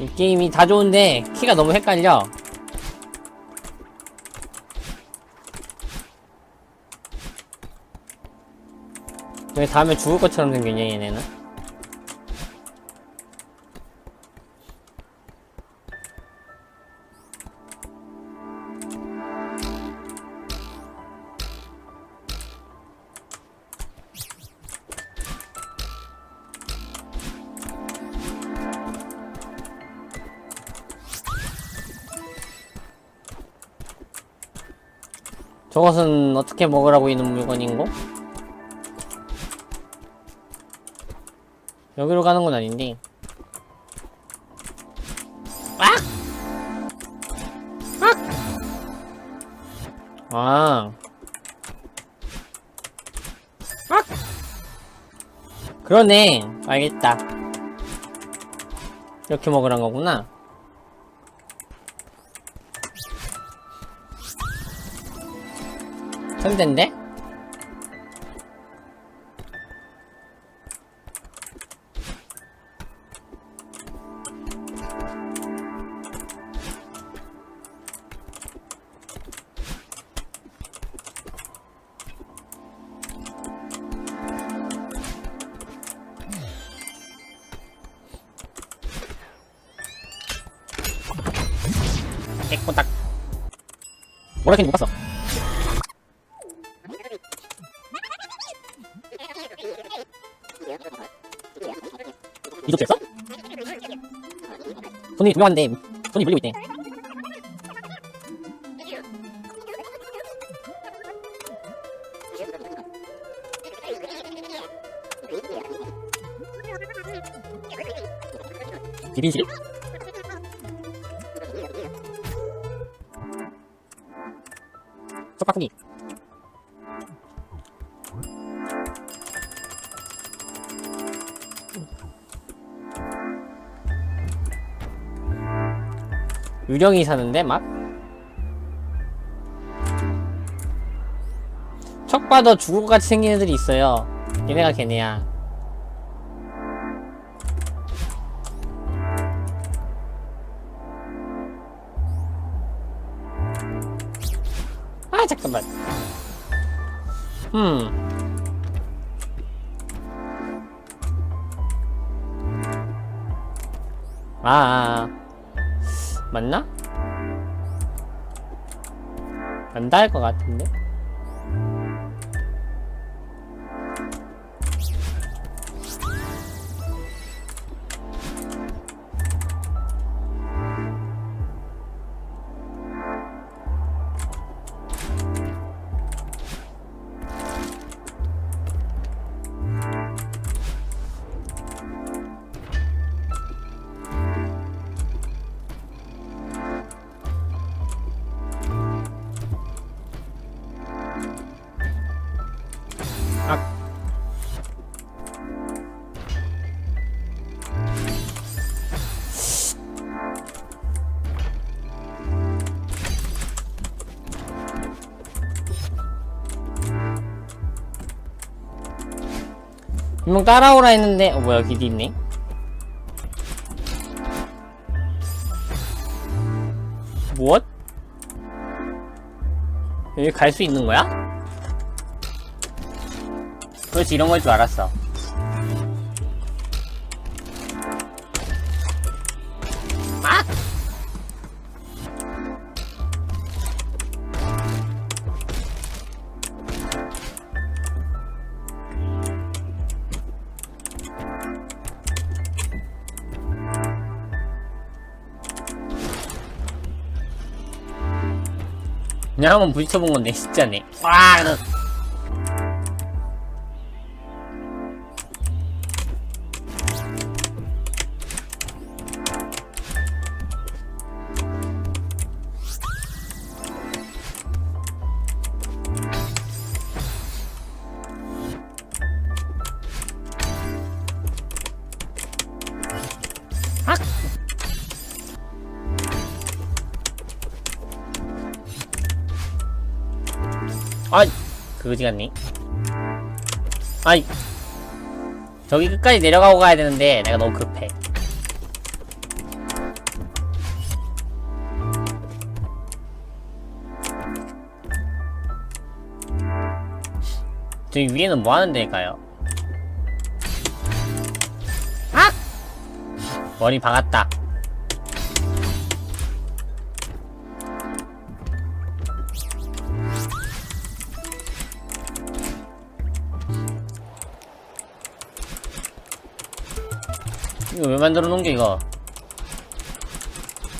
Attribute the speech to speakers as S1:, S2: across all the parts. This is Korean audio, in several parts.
S1: 이 게임이 다 좋은데 키가 너무 헷갈려. 왜 다음에 죽을 것처럼 생겼냐 얘네는? 저것은 어떻게 먹으라고 있는 물건인고? 여기로 가는 건 아닌데. 악! 악! 아. 악! 그러네. 알겠다. 이렇게 먹으란 거구나. 천대인데? 깨꼬닥 뭐라 했는지 못 봤어 이도 됐어? 손이 두 명한데 손이 물리고 있대 비빈실? 유령이 사는데 막? 척 봐도 죽을 것 같이 생긴 애들이 있어요 얘네가 걔네야 아 잠깐만 음 아, 아, 아. 맞나? 안 닿을 것 같은데? 분명 따라오라 했는데 어 뭐야 길이 있네 무엇? 여기 갈 수 있는 거야? 그렇지 이런 걸 줄 알았어 그냥 한번 부딪혀본 건데 진짜네. 와 어디 갔니? 아이 저기 끝까지 내려가고 가야 되는데 내가 너무 급해 저기 위에는 뭐하는 데일까요? 아! 머리 박았다 이거 왜 만들어 놓은 게 이거?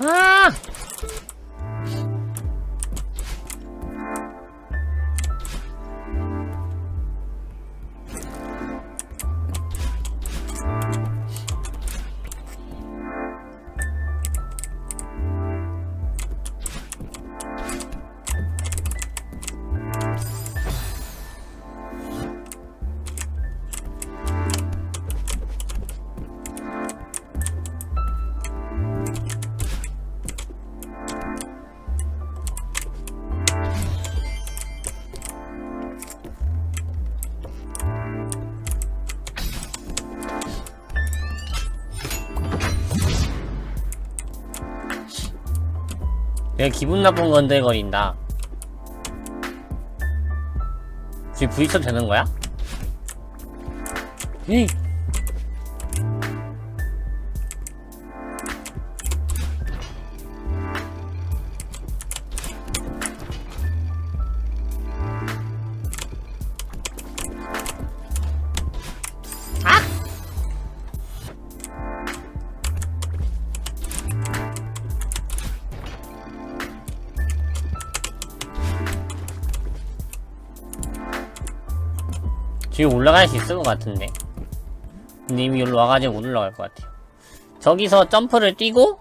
S1: 아! 내가 기분 나쁜 건들거린다. 지금 부딪혀도 되는 거야? 에이. 지금 올라갈 수 있을 것 같은데. 근데 이미 여기로 와가지고 못 올라갈 것 같아요. 저기서 점프를 뛰고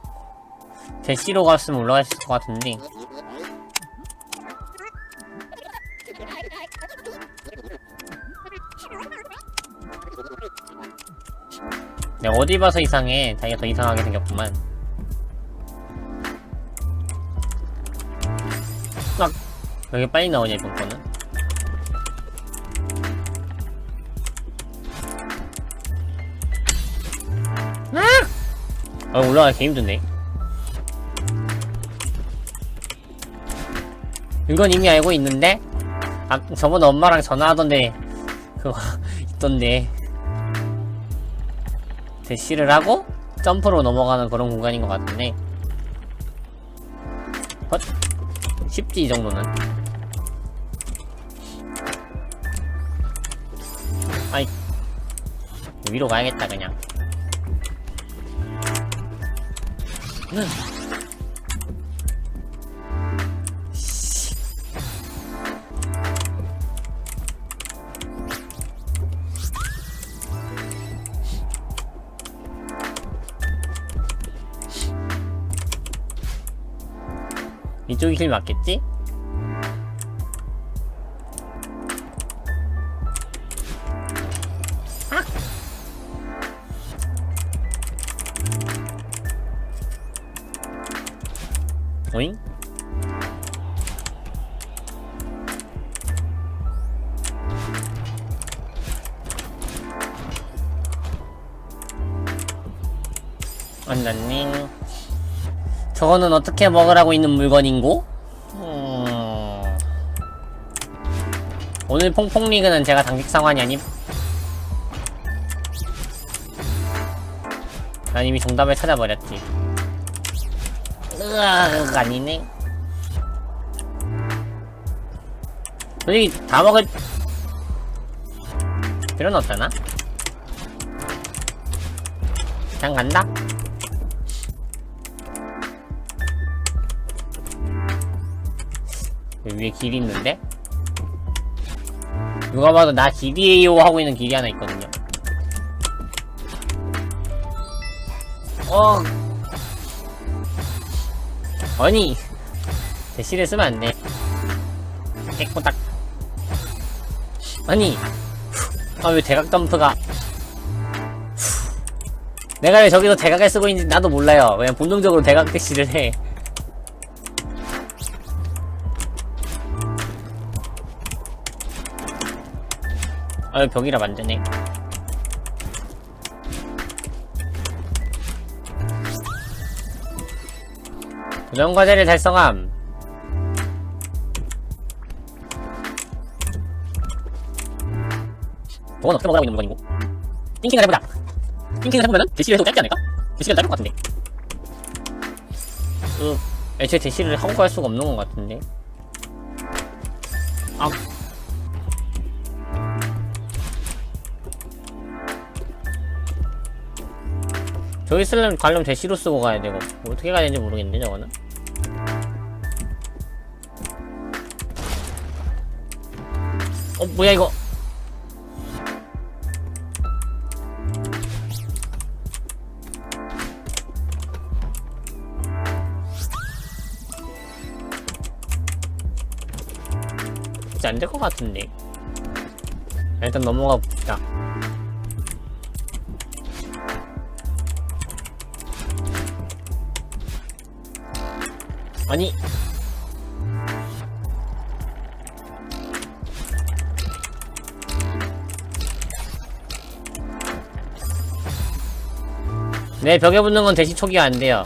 S1: 대시로 갔으면 올라갈 수 있을 것 같은데. 내가 어디 봐서 이상해. 자기가 더 이상하게 생겼구만. 막 여기 빨리 나오냐 이번 거는 아 올라가기 힘드네. 이건 이미 알고 있는데? 아 저번에 엄마랑 전화하던데 그거 있던데. 대시를 하고 점프로 넘어가는 그런 공간인 것 같은데. 헛. 쉽지 이 정도는. 아이. 위로 가야겠다 그냥 응. 이쪽이 길 맞겠지? 오잉? 안나닝 저거는 어떻게 먹으라고 있는 물건인고? 음... 오늘 퐁퐁리그는 제가 당직 상환이 아님 난 이미 정답을 찾아버렸지 으악 아니네. 솔직히 다 먹을 필요는 없잖아. 그냥 간다. 위에 길이 있는데? 누가 봐도 나 길이에요 하고 있는 길이 하나 있거든요. 어 아니 대시를 쓰면 안돼. 깨꼬닥. 아니 아 왜 대각 점프가? 내가 왜 저기서 대각을 쓰고 있는지 나도 몰라요. 그냥 본능적으로 대각 대시를 해. 아유 벽이라 만드네 도전 과제를 달성함. 그건 어떻게 먹으라고 있는 물건이고. 띵킹을 해보자. 띵킹을 해보면은 대시를 해도 짧지 않을까? 대시가 짧을 것 같은데. 그 애초에 대시를 하고 갈 수가 없는 것 같은데. 아. 저기 쓰려면 관련 대시로 쓰고 가야 되고 어떻게 가야 되는지 모르겠는데 저거는 어 뭐야 이거? 진짜 안될 것 같은데? 일단 넘어가 봅시다. 아니 네 벽에 붙는 건 대시 초기화 안 돼요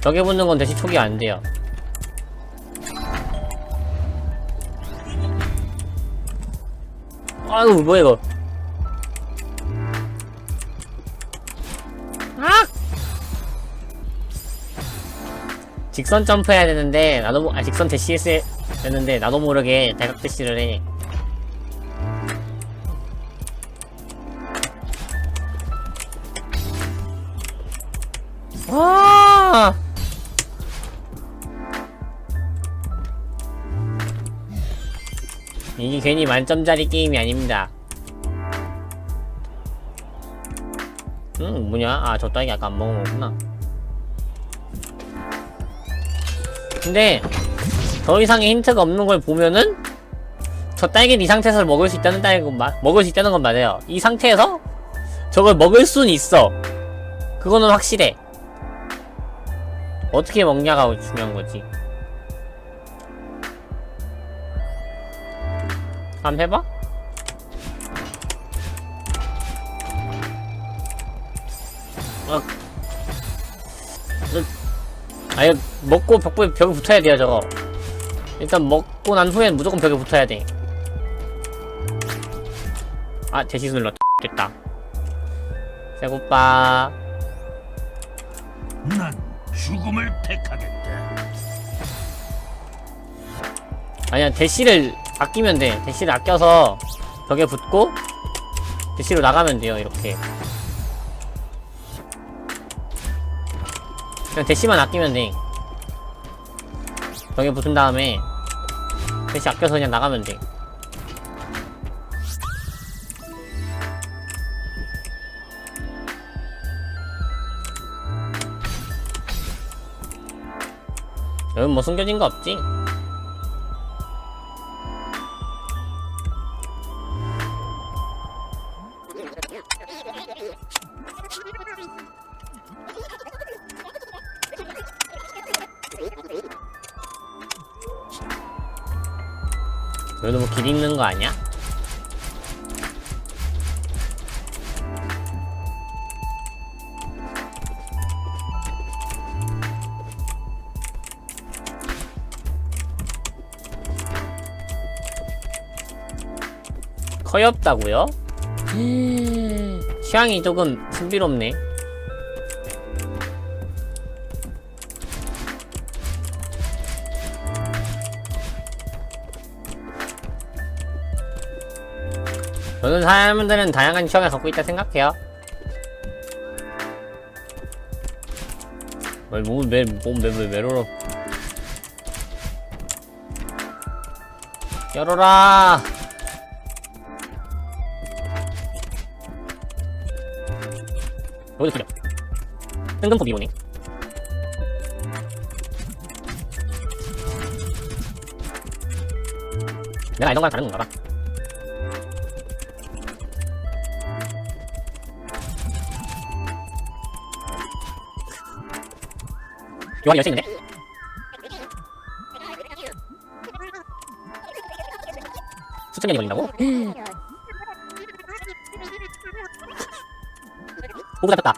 S1: 벽에 붙는 건 대시 초기화 안 돼요 아유 뭐야 이거 아! 직선 점프해야 되는데 나도 모- 아 직선 대시했어야 되는데 나도 모르게 대각 대시를 해. 와! 이게 괜히 만점짜리 게임이 아닙니다. 응, 뭐냐? 아, 저 딸기 아까 안 먹은 거구나. 근데, 더 이상의 힌트가 없는 걸 보면은, 저 딸기는 이 상태에서 먹을 수 있다는 딸기, 마, 먹을 수 있다는 건 맞아요. 이 상태에서, 저걸 먹을 순 있어. 그거는 확실해. 어떻게 먹냐가 중요한 거지. 한번 해봐? 어. 아니 먹고 벽에 벽에 붙어야 돼요 저거 일단 먹고 난 후엔 무조건 벽에 붙어야 돼아 대시 눌러 됐다 새고빠
S2: 난 죽음을 택하겠다.
S1: 아니야 대시를 아끼면 돼. 대시를 아껴서 벽에 붙고 대시로 나가면 돼요 이렇게. 그냥 대시만 아끼면 돼. 벽에 붙은 다음에 대시 아껴서 그냥 나가면 돼 여기 뭐 숨겨진 거 없지? 여기도 뭐 길 있는 거 아니야? 거의 없다고요? 취향이 조금 신비롭네. 저는 사람들은 다양한 취향을 갖고 있다 생각해요. 왜, 뭐, 매, 뭐, 매, 매, 매로로. 열어라! 그려. 뜬금포 미로네. 내가 알던 거랑 다른 건가 봐. 요한이 열쇠 있는데? 수천 년이 걸린다고? 보고 잡혔다.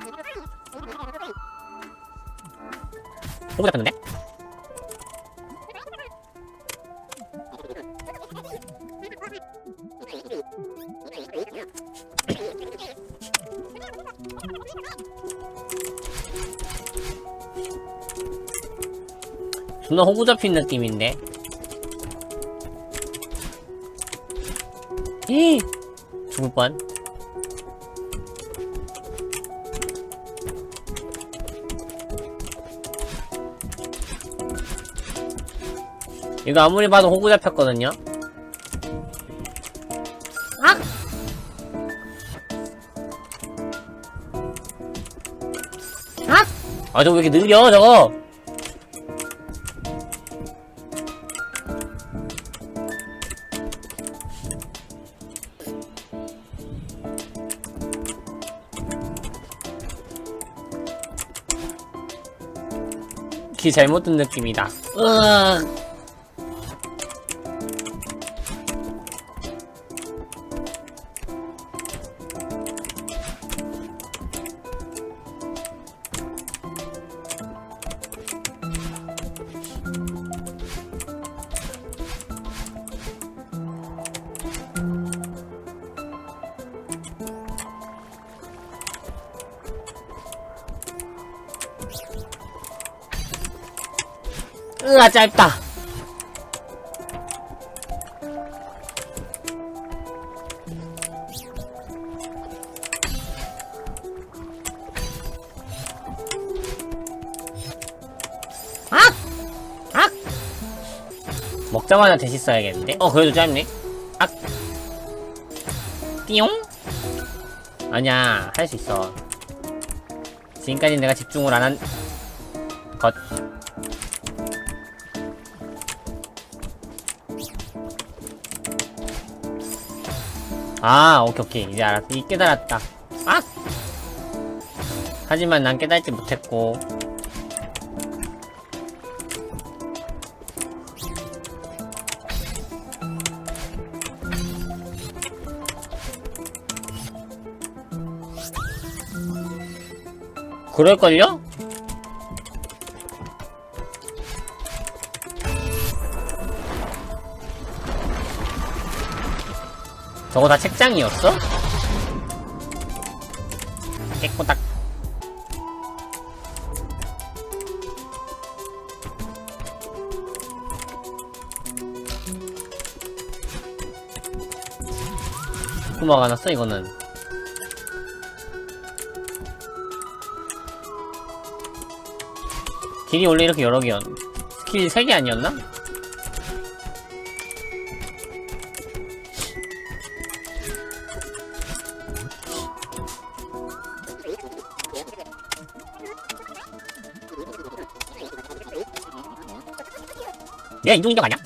S1: 보고 잡혔는데? 존나 호구 잡힌 느낌인데? 이! 죽을 뻔. 이거 아무리 봐도 호구 잡혔거든요 아! 아! 아 저거 왜 이렇게 느려 저거 기 잘못 든 느낌이다 으악 으아 짧다 악! 악! 먹자마자 대시 써야겠는데? 어 그래도 짧네 악! 띠용? 아니야 할 수 있어 지금까지 내가 집중을 안한 아, 오케이, 오케이. 이제 알았어. 이 깨달았다. 아! 하지만 난 깨달지 못했고. 그럴걸요? 저거 다 책장이었어? 깨꼬닥 구마가 났어 이거는 길이 원래 이렇게 여러 개였 스킬 3개 아니었나? 얘가 이동인격 아니야?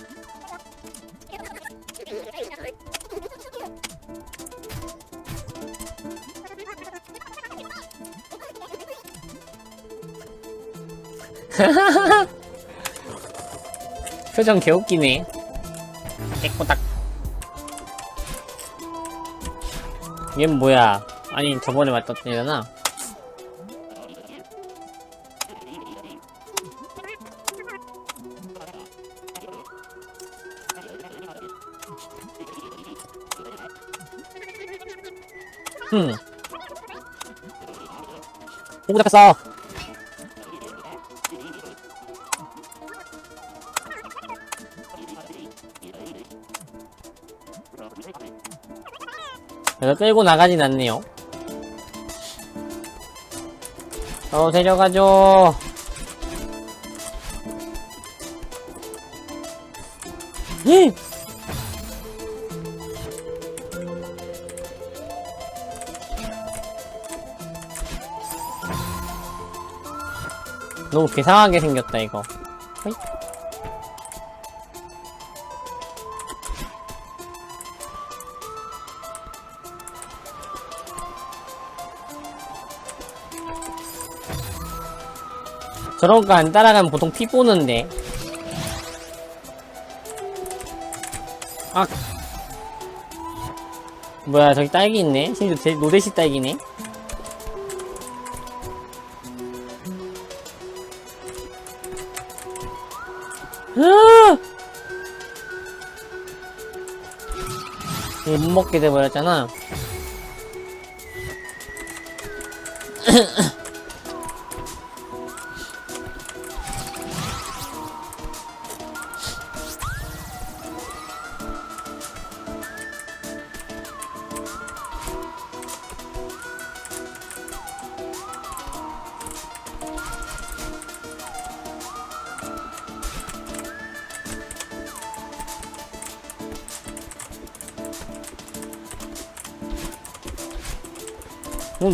S1: 표정 개웃기네. 깨꼬닥. 얘 뭐야? 아니 저번에 왔던 애잖아 호구 잡혔어 그래서 끌고 나가진 않네요. 어, 데려가줘. 히! 너무 괴상하게 생겼다, 이거. 호잇. 저런 거 안 따라가면 보통 피 보는데. 아. 뭐야, 저기 딸기 있네. 심지어 제 노데시 딸기네. 못 먹게 돼버렸잖아.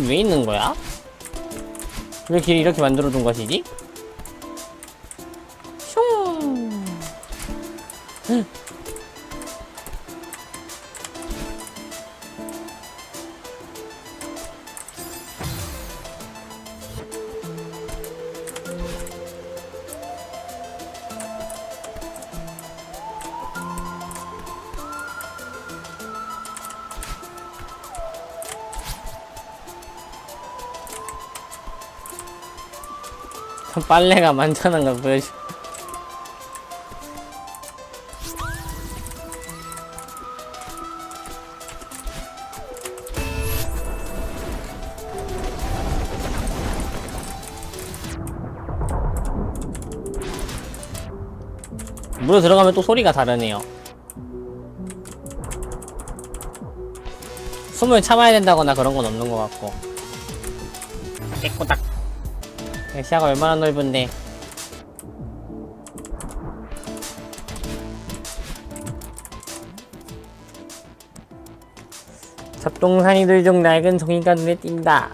S1: 왜 있는 거야? 왜길 이렇게 만들어 둔 것이지? 빨래가 많다는 걸 보여줘. 물에 들어가면 또 소리가 다르네요. 숨을 참아야 된다거나 그런 건 없는 것 같고. 깨꼬닥. 시야가 얼마나 넓은데. 잡동사니들 중 낡은 종이가 눈에 띈다.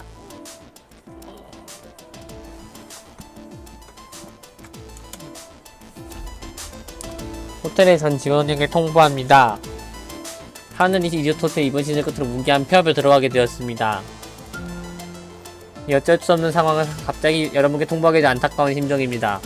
S1: 호텔에선 직원에게 통보합니다. 하늘이 리조토트 이번 시즌 끝으로 무기한 폐업에 들어가게 되었습니다 이 어쩔 수 없는 상황은 갑자기 여러분께 통보하게 돼 안타까운 심정입니다.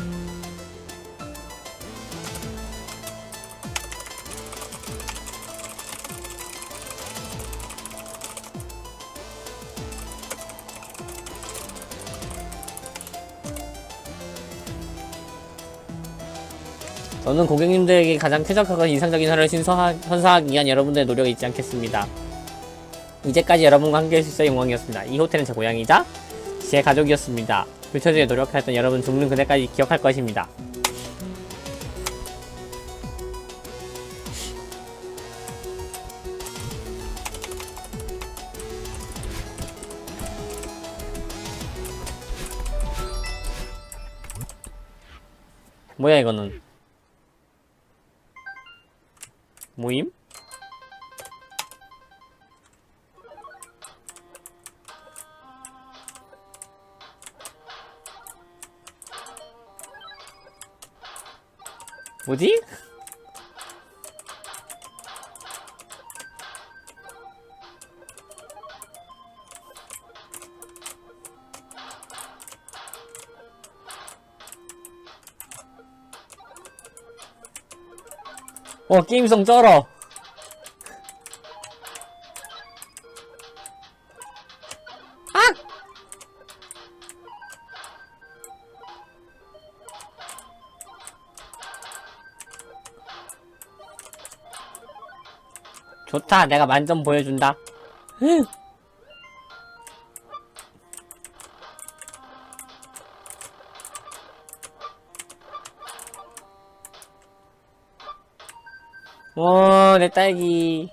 S1: 저는 고객님들에게 가장 쾌적하고 인상적인 하루를 선사하기 위한 여러분들의 노력이 있지 않겠습니다. 이제까지 여러분과 함께 할 수 있어 영광이었습니다. 이 호텔은 제 고향이자 제 가족이었습니다. 불처지에 노력하였던 여러분 죽는 그날까지 기억할 것입니다. 뭐야 이거는 모임? 뭐지? 어 게임성 쩔어 좋다 내가 만점 보여준다 으. 오, 내 딸기.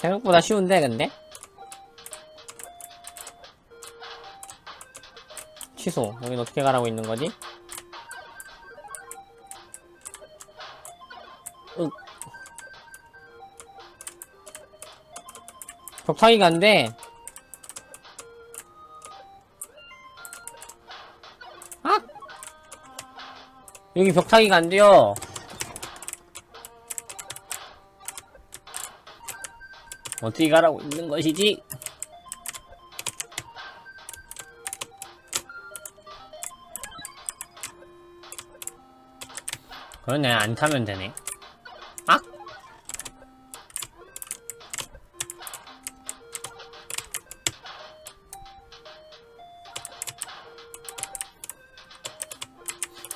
S1: 생각보다 쉬운데, 근데? 취소. 여긴 어떻게 가라고 있는 거지? 윽. 벽타기가 안 돼. 아! 여기 벽타기가 안 돼요. 어떻게 가라고 있는 것이지? 그러네, 안 타면 되네. 아!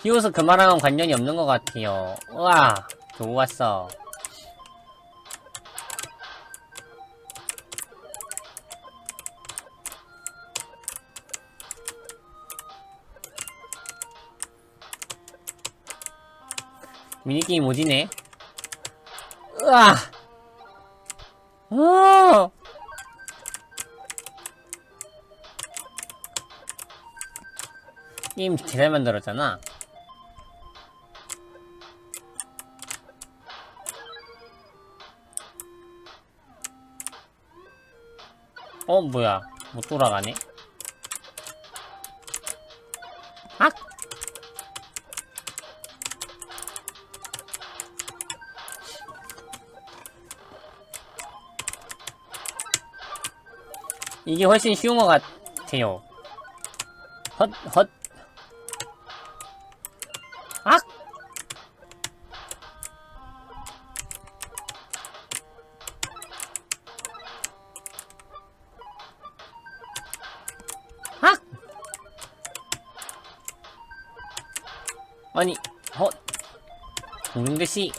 S1: 히오스 그 말랑은 관련이 없는 것 같아요. 우와, 좋았어. 미니게임 오지네. 으아! 어! 게임 잘 만들었잖아. 어, 뭐야. 못 돌아가네. 이게 훨씬 쉬운 것 같아요. 헛, 헛. 악! 악! 아니, 헛. 보는 듯이.